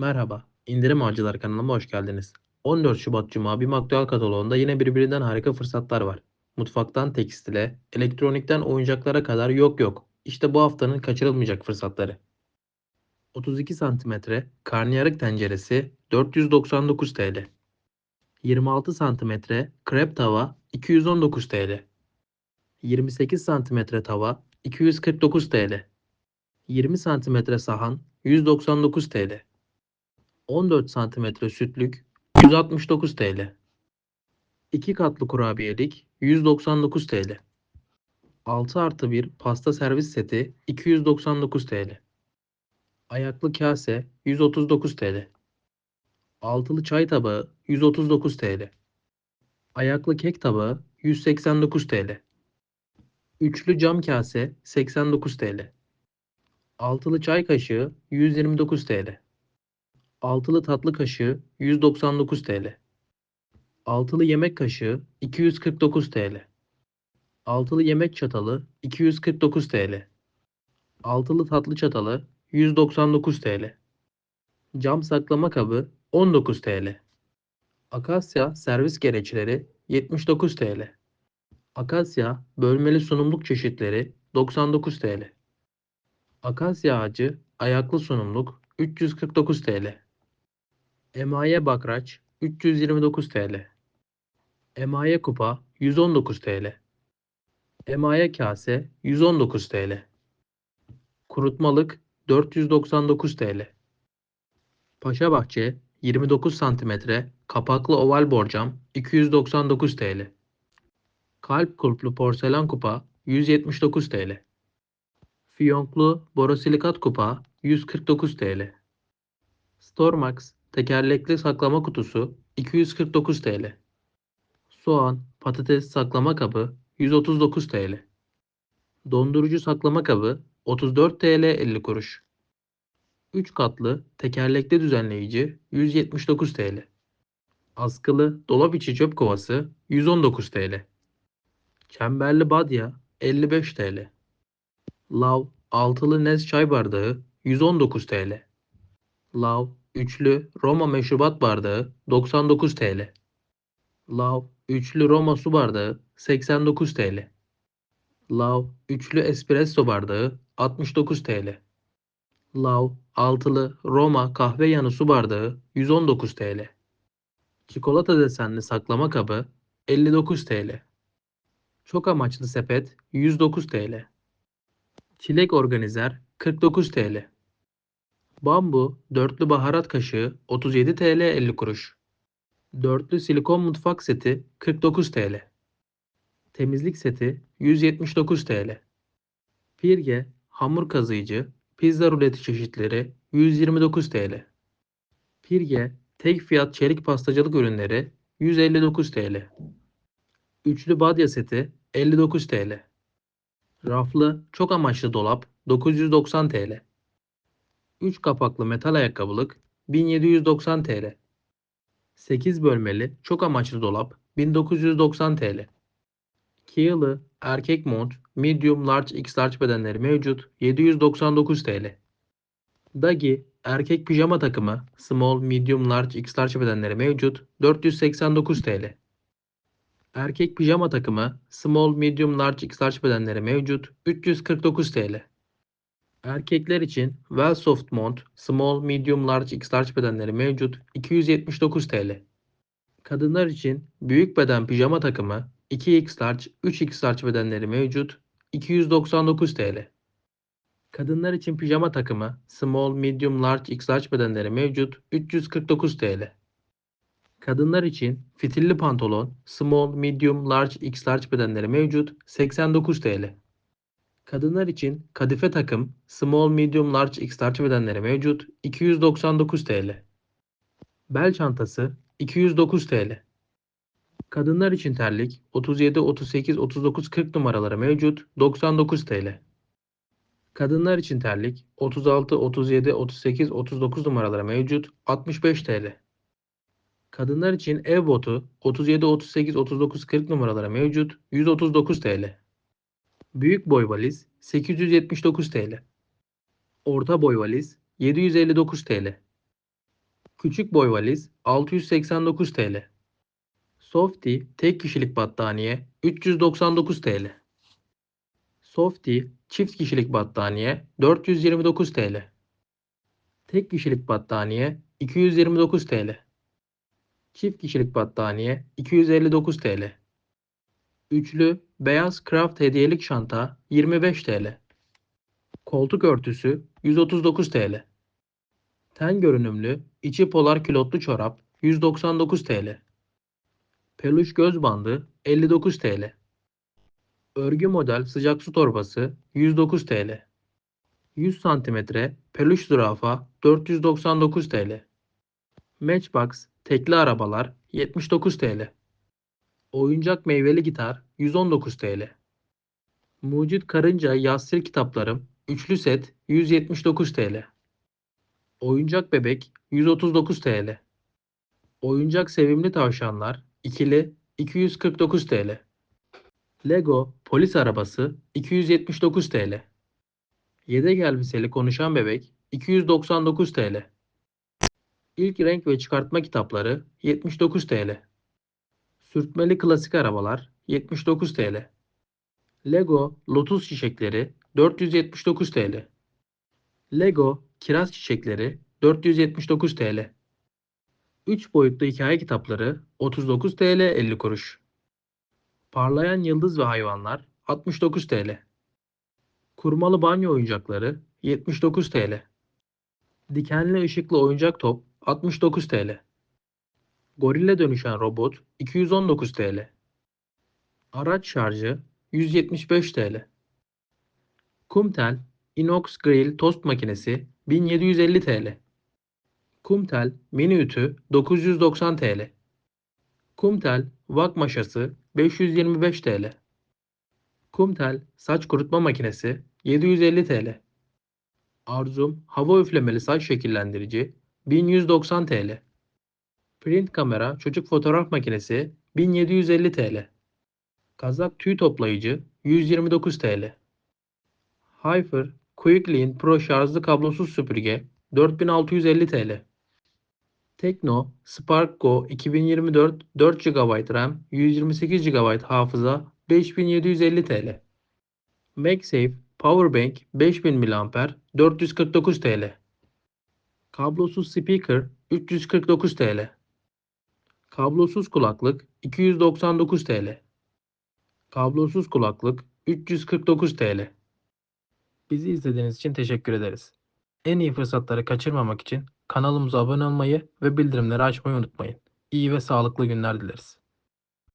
Merhaba, İndirim Avcılar kanalıma hoş geldiniz. 14 Şubat Cuma BİM Aktüel kataloğunda yine birbirinden harika fırsatlar var. Mutfaktan tekstile, elektronikten oyuncaklara kadar yok yok. İşte bu haftanın kaçırılmayacak fırsatları. 32 cm karnıyarık tenceresi 499 TL. 26 cm krep tava 219 TL. 28 cm tava 249 TL. 20 cm sahan 199 TL. 14 cm sütlük 169 TL. 2 katlı kurabiyelik 199 TL. 6 artı 1 pasta servis seti 299 TL. Ayaklı kase 139 TL. Altılı çay tabağı 139 TL. Ayaklı kek tabağı 189 TL. Üçlü cam kase 89 TL. Altılı çay kaşığı 129 TL. Altılı tatlı kaşığı 199 TL. Altılı yemek kaşığı 249 TL. Altılı yemek çatalı 249 TL. Altılı tatlı çatalı 199 TL. Cam saklama kabı 19 TL. Akasya servis gereçleri 79 TL. Akasya bölmeli sunumluk çeşitleri 99 TL. Akasya ağacı ayaklı sunumluk 349 TL. Emaye bakraç 329 TL. Emaye kupa 119 TL. Emaye kase 119 TL. Kurutmalık 499 TL. Paşabahçe 29 cm kapaklı oval borcam 299 TL. Kalp kulplu porselen kupa 179 TL. Fiyonklu borosilikat kupa 149 TL. Stormax tekerlekli saklama kutusu 249 TL. Soğan, patates saklama kabı 139 TL. Dondurucu saklama kabı 34 TL 50 kuruş. 3 katlı tekerlekli düzenleyici 179 TL. Askılı dolap içi çöp kovası 119 TL. Çemberli badya 55 TL. Lav altılı Nez çay bardağı 119 TL. Lav üçlü Roma meşrubat bardağı 99 TL. Lav üçlü Roma su bardağı 89 TL. Lav üçlü espresso bardağı 69 TL. Lav altılı Roma kahve yanı su bardağı 119 TL. Çikolata desenli saklama kabı 59 TL. Çok amaçlı sepet 109 TL. Çilek organizer 49 TL. Bambu dörtlü baharat kaşığı 37 TL 50 kuruş. Dörtlü silikon mutfak seti 49 TL. Temizlik seti 179 TL. Pirge, hamur kazıyıcı, pizza ruleti çeşitleri 129 TL. Pirge, tek fiyat çelik pastacılık ürünleri 159 TL. Üçlü badya seti 59 TL. Raflı çok amaçlı dolap 990 TL. 3 kapaklı metal ayakkabılık 1790 TL. 8 bölmeli çok amaçlı dolap 1990 TL. Kiyılı erkek mont medium large x large bedenleri mevcut 799 TL. Dagi erkek pijama takımı small medium large x large bedenleri mevcut 489 TL. Erkek pijama takımı small medium large x large bedenleri mevcut 349 TL. Erkekler için Well Mont Small Medium Large X Large bedenleri mevcut 279 TL. Kadınlar için büyük beden pijama takımı 2X Large, 3X Large bedenleri mevcut 299 TL. Kadınlar için pijama takımı Small Medium Large X Large bedenleri mevcut 349 TL. Kadınlar için fitilli pantolon Small Medium Large X Large bedenleri mevcut 89 TL. Kadınlar için kadife takım small, medium, large, x large bedenleri mevcut 299 TL. Bel çantası 209 TL. Kadınlar için terlik 37, 38, 39, 40 numaraları mevcut 99 TL. Kadınlar için terlik 36, 37, 38, 39 numaraları mevcut 65 TL. Kadınlar için ev botu 37, 38, 39, 40 numaraları mevcut 139 TL. Büyük boy valiz 879 TL. Orta boy valiz 759 TL. Küçük boy valiz 689 TL. Softy tek kişilik battaniye 399 TL. Softy çift kişilik battaniye 429 TL. Tek kişilik battaniye 229 TL. Çift kişilik battaniye 259 TL. Üçlü beyaz craft hediyelik çanta 25 TL. Koltuk örtüsü 139 TL. Ten görünümlü içi polar külotlu çorap 199 TL. Peluş göz bandı 59 TL. Örgü model sıcak su torbası 109 TL. 100 cm peluş zürafa 499 TL. Matchbox tekli arabalar 79 TL. Oyuncak meyveli gitar 119 TL. Mucit Karınca Yassir kitaplarım üçlü set 179 TL. Oyuncak bebek 139 TL. Oyuncak sevimli tavşanlar ikili 249 TL. Lego polis arabası 279 TL. Yedek elbiseli konuşan bebek 299 TL. İlk renk ve çıkartma kitapları 79 TL. Sürtmeli klasik arabalar 79 TL. Lego lotus çiçekleri 479 TL. Lego kiraz çiçekleri 479 TL. 3 boyutlu hikaye kitapları 39 TL 50 kuruş. Parlayan yıldız ve hayvanlar 69 TL. Kurmalı banyo oyuncakları 79 TL. Dikenli ışıklı oyuncak top 69 TL. Gorille dönüşen robot 219 TL. Araç şarjı 175 TL. Kumtel inox grill tost makinesi 1750 TL. Kumtel mini ütü 990 TL. Kumtel vak maşası 525 TL. Kumtel saç kurutma makinesi 750 TL. Arzum hava üflemeli saç şekillendirici 1190 TL. Print kamera çocuk fotoğraf makinesi 1750 TL. Kazak tüy toplayıcı 129 TL. Hyper Quick Lean Pro şarjlı kablosuz süpürge 4650 TL. Tekno Spark Go 2024 4 GB RAM 128 GB hafıza 5750 TL. MagSafe Powerbank 5000 mAh 449 TL. Kablosuz speaker 349 TL. Kablosuz kulaklık 299 TL. Kablosuz kulaklık 349 TL. Bizi izlediğiniz için teşekkür ederiz. En iyi fırsatları kaçırmamak için kanalımıza abone olmayı ve bildirimleri açmayı unutmayın. İyi ve sağlıklı günler dileriz.